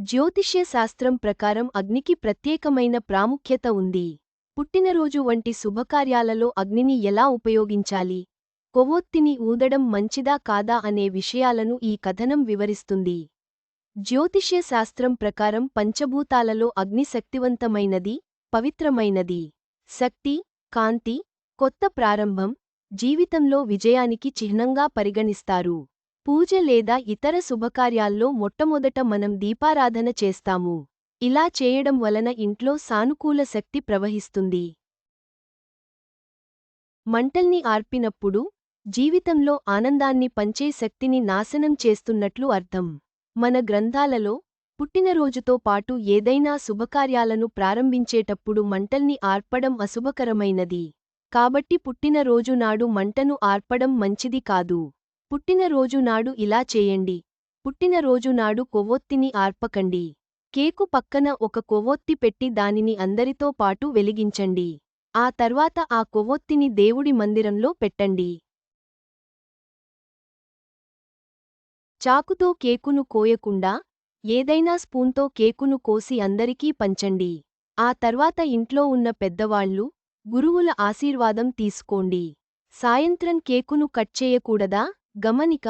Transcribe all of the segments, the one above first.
జ్యోతిష్య శాస్త్రం ప్రకారం అగ్నికి ప్రత్యేకమైన ప్రాముఖ్యత ఉంది. పుట్టినరోజు వంటి శుభకార్యాలలో అగ్నిని ఎలా ఉపయోగించాలి? కొవ్వొత్తిని ఊదడం మంచిదా కాదా అనే విషయాలను ఈ కథనం వివరిస్తుంది. జ్యోతిష్య శాస్త్రం ప్రకారం పంచభూతాలలో అగ్ని శక్తివంతమైనది పవిత్రమైనది. శక్తి కాంతి కొత్త ప్రారంభం జీవితంలో విజయానికి చిహ్నంగా పరిగణిస్తారు. పూజ లేదా ఇతర శుభకార్యాల్లో మొట్టమొదట మనం దీపారాధన చేస్తాము. ఇలా చేయడం వలన ఇంట్లో సానుకూల శక్తి ప్రవహిస్తుంది. మంటల్ని ఆర్పినప్పుడు జీవితంలో ఆనందాన్ని పంచే శక్తిని నాశనం చేస్తున్నట్లు అర్థం. మన గ్రంథాలలో పుట్టినరోజుతో పాటు ఏదైనా శుభకార్యాలను ప్రారంభించేటప్పుడు మంటల్ని ఆర్పడం అశుభకరమైనది. కాబట్టి పుట్టినరోజు నాడు మంటను ఆర్పడం మంచిది కాదు. పుట్టినరోజు నాడు ఇలా చేయండి. పుట్టినరోజు నాడు కొవ్వొత్తిని ఆర్పకండి. కేకు పక్కన ఒక కొవ్వొత్తి పెట్టి దానిని అందరితో పాటు వెలిగించండి. ఆ తర్వాత ఆ కొవ్వొత్తిని దేవుడి మందిరంలో పెట్టండి. చాకుతో కేకును కోయకుండా ఏదైనా స్పూన్తో కేకును కోసి అందరికీ పంచండి. ఆ తర్వాత ఇంట్లో ఉన్న పెద్దవాళ్ళు గురువుల ఆశీర్వాదం తీసుకోండి. సాయంత్రం కేకును కట్ చేయకూడదా? గమనిక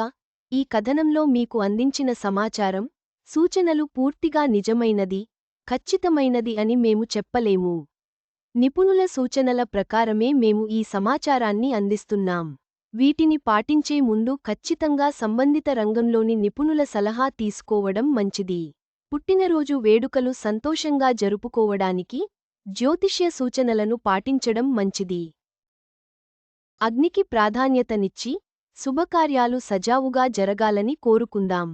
ఈ కథనంలో మీకు అందించిన సమాచారం సూచనలు పూర్తిగా నిజమైనది ఖచ్చితమైనది అని మేము చెప్పలేము. నిపుణుల సూచనల ప్రకారమే మేము ఈ సమాచారాన్ని అందిస్తున్నాం. వీటిని పాటించే ముందు ఖచ్చితంగా సంబంధిత రంగంలోని నిపుణుల సలహా తీసుకోవడం మంచిది. పుట్టినరోజు వేడుకలు సంతోషంగా జరుపుకోవడానికి జ్యోతిష్య సూచనలను పాటించడం మంచిది. అగ్నికి ప్రాధాన్యతనిచ్చి శుభకార్యాలు సజావుగా జరగాలని కోరుకుందాం.